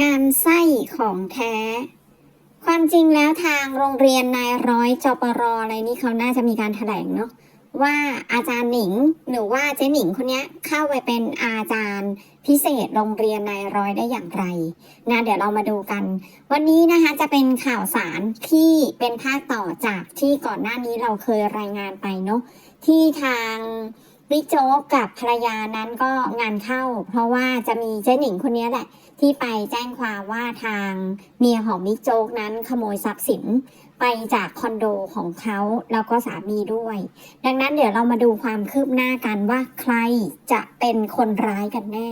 งานไส้ของแท้ ความจริงแล้วทางโรงเรียนนายร้อยจปรออะไรนี่เขาน่าจะมีการแถลงเนาะว่าอาจารย์หนิงหรือว่าเจ๊หนิงคนนี้เข้าไปเป็นอาจารย์พิเศษโรงเรียนนายร้อยได้อย่างไรนะเดี๋ยวเรามาดูกัน วันนี้นะคะจะเป็นข่าวสารที่เป็นภาคต่อจากที่ก่อนหน้านี้เราเคยรายงานไปเนาะที่ทาง บิ๊กโจ๊กกับภรรยานั้นก็งานเข้า เพราะว่าจะมีเจ๊หนิงคนนี้แหละ ที่ไปแจ้งความว่าทางเมียของบิ๊กโจ๊กนั้นขโมยทรัพย์สินไปจากคอนโดของเขาแล้วก็สามีด้วย ดังนั้นเดี๋ยวเรามาดูความคืบหน้ากันว่าใครจะเป็นคนร้ายกันแน่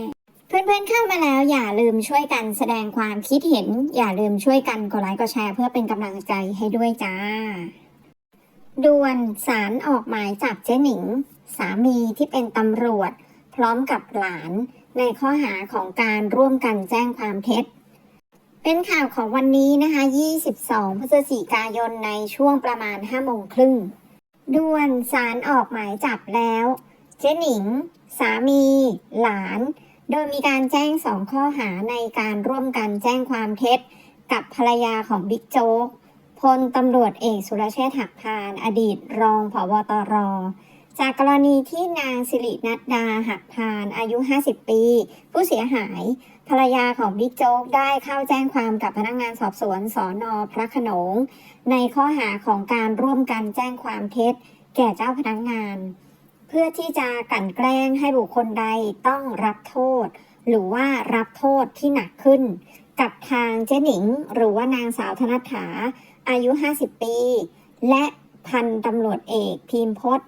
เพื่อนๆเข้ามาแล้วอย่าลืมช่วยกันแสดงความคิดเห็น อย่าลืมช่วยกันกดไลค์กดแชร์เพื่อเป็นกำลังใจให้ด้วยจ้าด่วนสารออกหมายจับเจ๊หนิง สามีที่เป็นตำรวจ พร้อมกับหลานในข้อหาของการร่วมกันแจ้งความเท็จ เป็นข่าวของวันนี้นะคะ 22 พฤศจิกายนในช่วงประมาณ 5 โมงครึ่งด่วนสารออกหมายจับแล้ว เจ๊หนิง สามี หลาน โดยมีการแจ้งสองข้อหาในการร่วมกันแจ้งความเท็จ กับภรรยาของบิ๊กโจ๊กพลตำรวจเอกสุรเชษฐ์หักพาน อดีตรองผบตร จากกรณีที่นางสิรินัดดาหักพานอายุ 50 ปี ผู้เสียหาย ภรรยาของบิ๊กโจ๊กได้เข้าแจ้งความกับพนักงานสอบสวนสอนอพระขนง ในข้อหาของการร่วมกันแจ้งความเท็จ แก่เจ้าพนักงาน เพื่อที่จะกลั่นแกล้งให้บุคคลใดต้องรับโทษ หรือว่ารับโทษที่หนักขึ้น กับทางเจ๊หนิง หรือว่านางสาวธนัฐถาอายุ 50 ปี และพันตำรวจเอกพีมพศ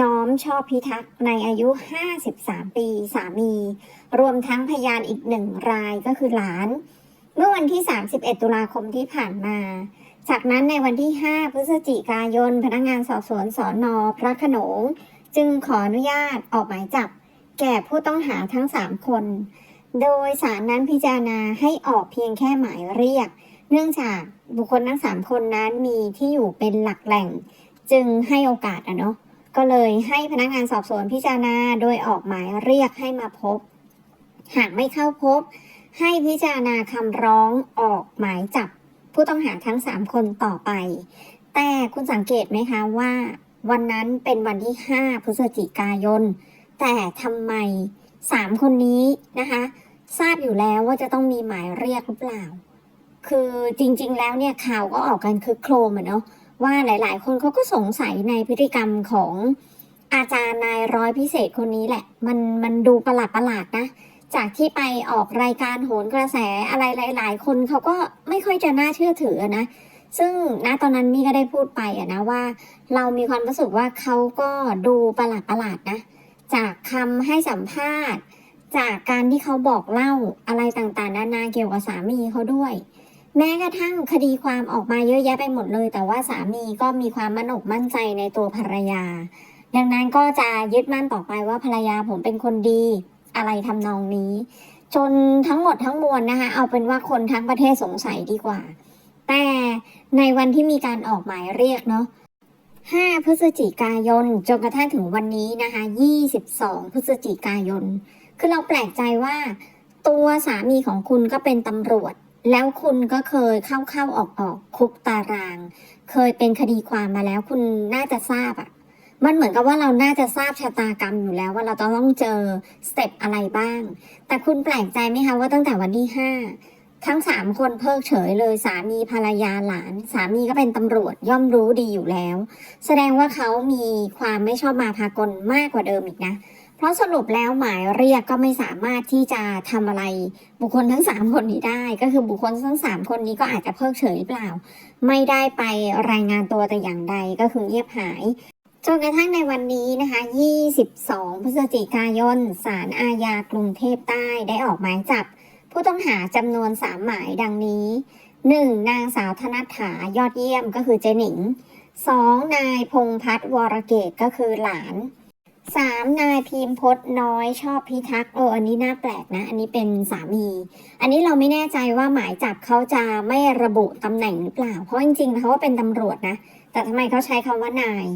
น้อมชอบพิทักษ์ในอายุ 53 ปีสามี รวมทั้งพยานอีกหนึ่งรายก็คือหลาน เมื่อวันที่ 31 ตุลาคมที่ผ่านมา จากนั้นในวันที่ 5 พฤศจิกายน พนักงานสอบสวนสอนอพระขนง จึงขออนุญาตออกหมายจับ แก่ผู้ต้องหาทั้ง 3 คน โดยสารนั้นพิจารณาให้ออกเพียงแค่หมายเรียก เนื่องจากบุคคลทั้ง 3 คนนั้นมีที่อยู่เป็นหลักแหล่ง จึงให้โอกาสอะเนาะ ก็เลยให้พนักงานสอบสวนพิจารณาโดยออกหมายเรียกให้มาพบ หากไม่เข้าพบ ให้พิจารณาคำร้องออกหมายจับผู้ต้องหาทั้ง 3 คนต่อไป แต่คุณสังเกตไหมคะว่า วันนั้นเป็นวันที่ 5 พฤศจิกายน แต่ทำไม 3 คนนี้นะคะ ทราบอยู่แล้วว่าจะต้องมีหมายเรียกหรือเปล่า คือจริงๆแล้วเนี่ยข่าวก็ออกกันคือโครมอะเนาะ ว่าหลาย ๆ คนเขาก็สงสัยในพฤติกรรมของอาจารย์นายร้อยพิเศษคนนี้แหละ มันมันดูประหลาดประหลาดนะ จากที่ไปออกรายการโหนกระแสอะไรหลาย ๆ คนเขาก็ไม่ค่อยจะน่าเชื่อถือนะซึ่งณตอนนั้นมี่ก็ได้พูดไปอะนะว่า เรามีความรู้สึกว่าเขาก็ดูประหลาดประหลาดนะ จากคำให้สัมภาษณ์ จากการที่เขาบอกเล่าอะไรต่างๆ นานาเกี่ยวกับสามีเขาด้วย แม้กระทั่งคดีความออกมาเยอะแยะไปหมดเลย แต่ว่าสามีก็มีความมั่นอกมั่นใจในตัวภรรยา ดังนั้นก็จะยึดมั่นต่อไปว่าภรรยาผมเป็นคนดีอะไรทำนองนี้ จนทั้งหมดทั้งมวลนะคะเอาเป็นว่าคนทั้งประเทศสงสัยดีกว่า แต่ในวันที่มีการออกหมายเรียกเนาะ5 พฤศจิกายนจนกระทั่งถึงวันนี้นะคะ 22 พฤศจิกายน คือเราแปลกใจว่า ตัวสามีของคุณก็เป็นตำรวจ แล้วคุณก็เคยเข้าเข้าออกออกคุกตาราง เคยเป็นคดีความมาแล้วคุณน่าจะทราบอะ่ะมันเหมือนกับว่าเราน่าจะทราบชะตากรรมอยู่แล้วว่าเราต้องเจอสเต็ปอะไรบ้าง แต่คุณแปลกใจไหมคะว่าตั้งแต่วันที่ห้าทั้งสามคนเพิกเฉยเลยสามีภรรยาหลาน สามีก็เป็นตำรวจย่อมรู้ดีอยู่แล้ว แสดงว่าเขามีความไม่ชอบมาพากลมากกว่าเดิมอีกนะ ราะสรุปแล้วหมายเรียกก็ไม่สามารถที่จะทำอะไร บุคคลทั้งสามคนนี้ได้ ก็คือบุคคลทั้งสามคนนี้ก็อาจจะเพิกเฉยหรือเปล่า ไม่ได้ไปรายงานตัวแต่อย่างใดก็คือเงียบหายจนกระทั่งในวันนี้นะคะ 22 พฤศจิกายน ศาลอาญากรุงเทพใต้ได้ออกหมายจับ ผู้ต้องหาจำนวน 3 หมายดังนี้ 1. นางสาวธนัฐถายอดเยี่ยมก็คือเจหนิง 2. นายพงพัฒน์วรเกตก็คือหลาน 3. นายพิมพ์พศน้อยชอบพิทักษ์เอออันนี้น่าแปลกนะ อันนี้เป็นสามี อันนี้เราไม่แน่ใจว่าหมายจับเขาจะไม่ระบุตำแหน่งหรือเปล่า เพราะจริงๆเขาว่าเป็นตำรวจนะ แต่ทำไมเขาใช้คำว่านาย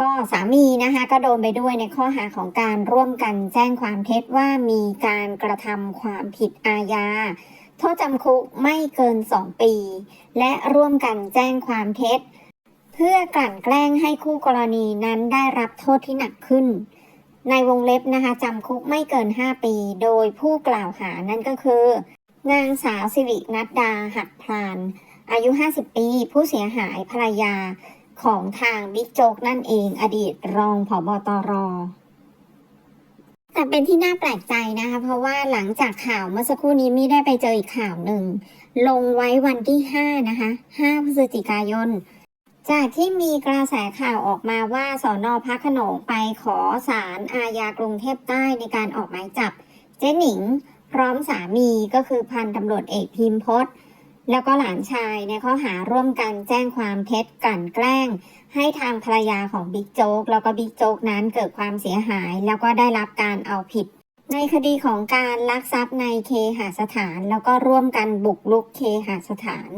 ก็สามีนะคะ ก็โดนไปด้วยในข้อหาของการร่วมกันแจ้งความเท็จว่ามีการกระทำความผิดอาญาโทษจำคุกไม่เกิน 2 ปี และร่วมกันแจ้งความเท็จ เพื่อกลั่นแกล้งให้คู่กรณีนั้นได้รับโทษที่หนักขึ้น ในวงเล็บนะคะจำคุกไม่เกิน 5 ปี โดยผู้กล่าวหานั่นก็คือ นางสาวสิรินัดดาหักพลาน อายุ 50 ปี ผู้เสียหายภรรยาของทางบิ๊กโจ๊กนั่นเองอดีตรองผบตรแต่เป็นที่น่าแปลกใจนะคะ เพราะว่าหลังจากข่าวเมื่อสักครู่นี้มีได้ไปเจออีกข่าวหนึ่ง ลงไว้วันที่ 5 นะคะ 5 พฤศจิกายน จากที่มีกระแสข่าวออกมาว่าสอนอพระขนงไปขอสารอาญากรุงเทพใต้ในการออกหมายจับ เจ๊หนิง พร้อมสามีก็คือพันตำรวจเอกพิมพศแล้วก็หลานชายในข้อหาร่วมกันแจ้งความเท็จกลั่นแกล้ง ให้ทางภรรยาของบิ๊กโจ๊กแล้วก็บิ๊กโจ๊กนั้นเกิดความเสียหาย แล้วก็ได้รับการเอาผิด ในคดีของการลักทรัพย์ในเคหสถาน แล้วก็ร่วมกันบุกรุกเคหสถาน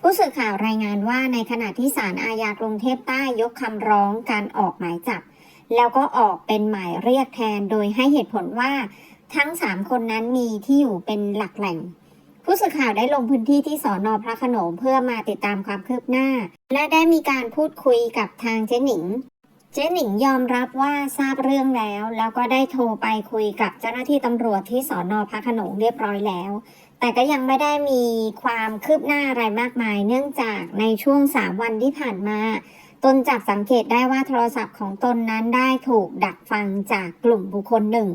ผู้สื่อข่าวรายงานว่าในขณะที่ศาลอาญากรุงเทพใต้ยกคำร้องการออกหมายจับ แล้วก็ออกเป็นหมายเรียกแทนโดยให้เหตุผลว่าทั้ง 3 คนนั้นมีที่อยู่เป็นหลักแหล่ง ผู้สื่อข่าวได้ลงพื้นที่ที่สอนอพระขนงเพื่อมาติดตามความคืบหน้า และได้มีการพูดคุยกับทางเจ๊หนิง จ๊หนิงยอมรับว่าทราบเรื่องแล้ว แล้วก็ได้โทรไปคุยกับเจ้าหน้าที่ตำรวจที่สอนอพระขนงเรียบร้อยแล้ว แต่ก็ยังไม่ได้มีความคืบหน้าอะไรมากมาย เนื่องจากในช่วง3วันที่ผ่านมา ตนจับสังเกตได้ว่าโทรศัพท์ของตนนั้นได้ถูกดักฟังจากกลุ่มบุคคลหนึ่ง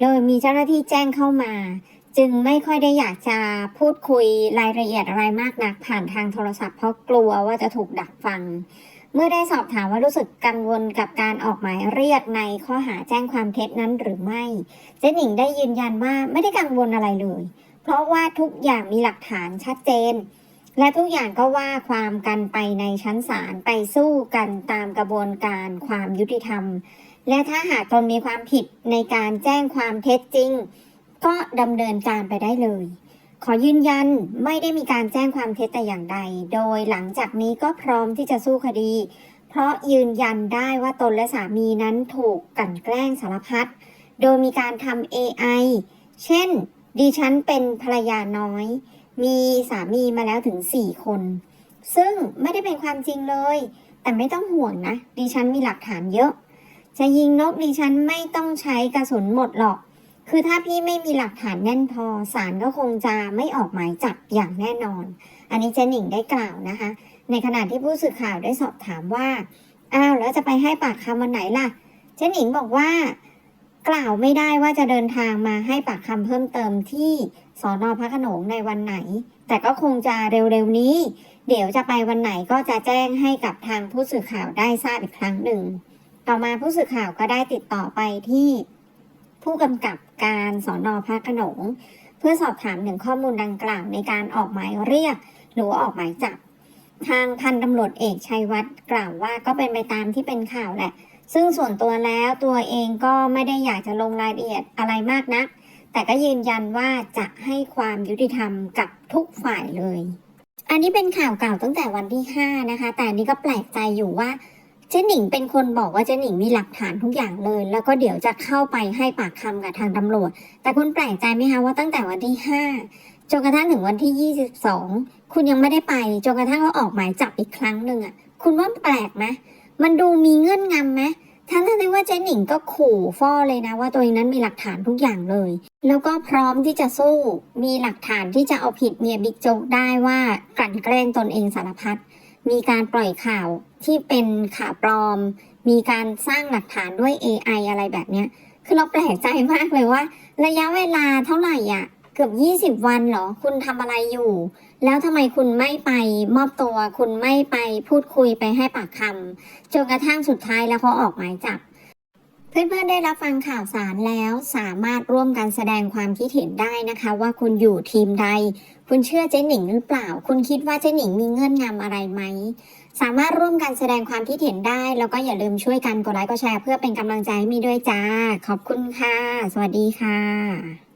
โดยมีเจ้าหน้าที่แจ้งเข้ามา จึงไม่ค่อยได้อยากจะพูดคุยรายละเอียดอะไรมากนักผ่านทางโทรศัพท์เพราะกลัวว่าจะถูกดักฟัง เมื่อได้สอบถามว่ารู้สึกกังวลกับการออกหมายเรียกในข้อหาแจ้งความเท็จนั้นหรือไม่ เจ๊หนิงได้ยืนยันว่าไม่ได้กังวลอะไรเลย เพราะว่าทุกอย่างมีหลักฐานชัดเจน และทุกอย่างก็ว่าความกันไปในชั้นศาลไปสู้กันตามกระบวนการความยุติธรรม และถ้าหากตนมีความผิดในการแจ้งความเท็จจริง ก็ดำเนินการไปได้เลย ขอยืนยันไม่ได้มีการแจ้งความเท็จแต่อย่างใด โดยหลังจากนี้ก็พร้อมที่จะสู้คดี เพราะยืนยันได้ว่าตนและสามีนั้นถูกกลั่นแกล้งสารพัด โดยมีการทำ AI เช่น ดิฉันเป็นภรรยาน้อย มีสามีมาแล้วถึง 4 คน ซึ่งไม่ได้เป็นความจริงเลย แต่ไม่ต้องห่วงนะ ดิฉันมีหลักฐานเยอะ จะยิงนกดิฉันไม่ต้องใช้กระสุนหมดหรอก คือถ้าพี่ไม่มีหลักฐานแน่นพอศาลก็คงจะไม่ออกหมายจับอย่างแน่นอน อันนี้เจหนิงได้กล่าวนะคะ ในขณะที่ผู้สื่อข่าวได้สอบถามว่า อ้าวแล้วจะไปให้ปากคำวันไหนล่ะ เจหนิงบอกว่า กล่าวไม่ได้ว่าจะเดินทางมาให้ปากคำเพิ่มเติมที่สอนอพระโขนงในวันไหน แต่ก็คงจะเร็วๆนี้ เดี๋ยวจะไปวันไหนก็จะแจ้งให้กับทางผู้สื่อข่าวได้ทราบอีกครั้งหนึ่ง ต่อมาผู้สื่อข่าวก็ได้ติดต่อไปที่ ผู้กำกับการสอนอพระโขนง เพื่อสอบถามถึงข้อมูลดังกล่าวในการออกหมายเรียก หรือออกหมายจับ ทางพันตำรวจเอกชัยวัฒน์กล่าวว่าก็เป็นไปตามที่เป็นข่าวแหละ ซึ่งส่วนตัวแล้วตัวเองก็ไม่ได้อยากจะลงรายละเอียดอะไรมากนัก แต่ก็ยืนยันว่าจะให้ความยุติธรรมกับทุกฝ่ายเลย อันนี้เป็นข่าวเก่าตั้งแต่วันที่ 5 นะคะ แต่นนี้ก็แปลกใจอยู่ว่า เจ๊หนิงเป็นคนบอกว่าเจ๊หนิงมีหลักฐานทุกอย่างเลย แล้วก็เดี๋ยวจะเข้าไปให้ปากคำกับทางตำรวจ แต่คุณแปลกใจไหมคะว่าตั้งแต่วันที่5จนกระทั่งถึงวันที่ 22 คุณยังไม่ได้ไปจนกระทั่งว่าออกหมายจับอีกครั้งหนึ่งอะคุณว่าแปลกไหมมันดูมีเงื่อนงำไหมทั้งที่ว่าเจ๊หนิงก็ขู่ฟ้อเลยนะว่าตัวเองนั้นมีหลักฐานทุกอย่างเลย แล้วก็พร้อมที่จะสู้มีหลักฐานที่จะเอาผิดเมียบิ๊กโจ๊กได้ว่ากลั่นแกล้งตนเองสารพัด มีการปล่อยข่าวที่เป็นข่าวปลอม มีการสร้างหลักฐานด้วย AI อะไรแบบเนี้ย คือเราแปลกใจมากเลยว่า ระยะเวลาเท่าไหร่อะเกือบ 20 วันเหรอ คุณทำอะไรอยู่ แล้วทำไมคุณไม่ไปมอบตัว คุณไม่ไปพูดคุยไปให้ปากคำจนกระทั่งสุดท้ายแล้วเขาออกหมายจับ เพื่อนๆได้รับฟังข่าวสารแล้วสามารถร่วมกันแสดงความคิดเห็นได้นะคะ ว่าคุณอยู่ทีมใด คุณเชื่อเจ๊หนิงหรือเปล่า คุณคิดว่าเจ๊หนิงมีเงื่อนงำอะไรไหม สามารถร่วมกันแสดงความคิดเห็นได้ แล้วก็อย่าลืมช่วยกันกดไลค์กดแชร์เพื่อเป็นกำลังใจให้มีด้วยจ้า ขอบคุณค่ะ สวัสดีค่ะ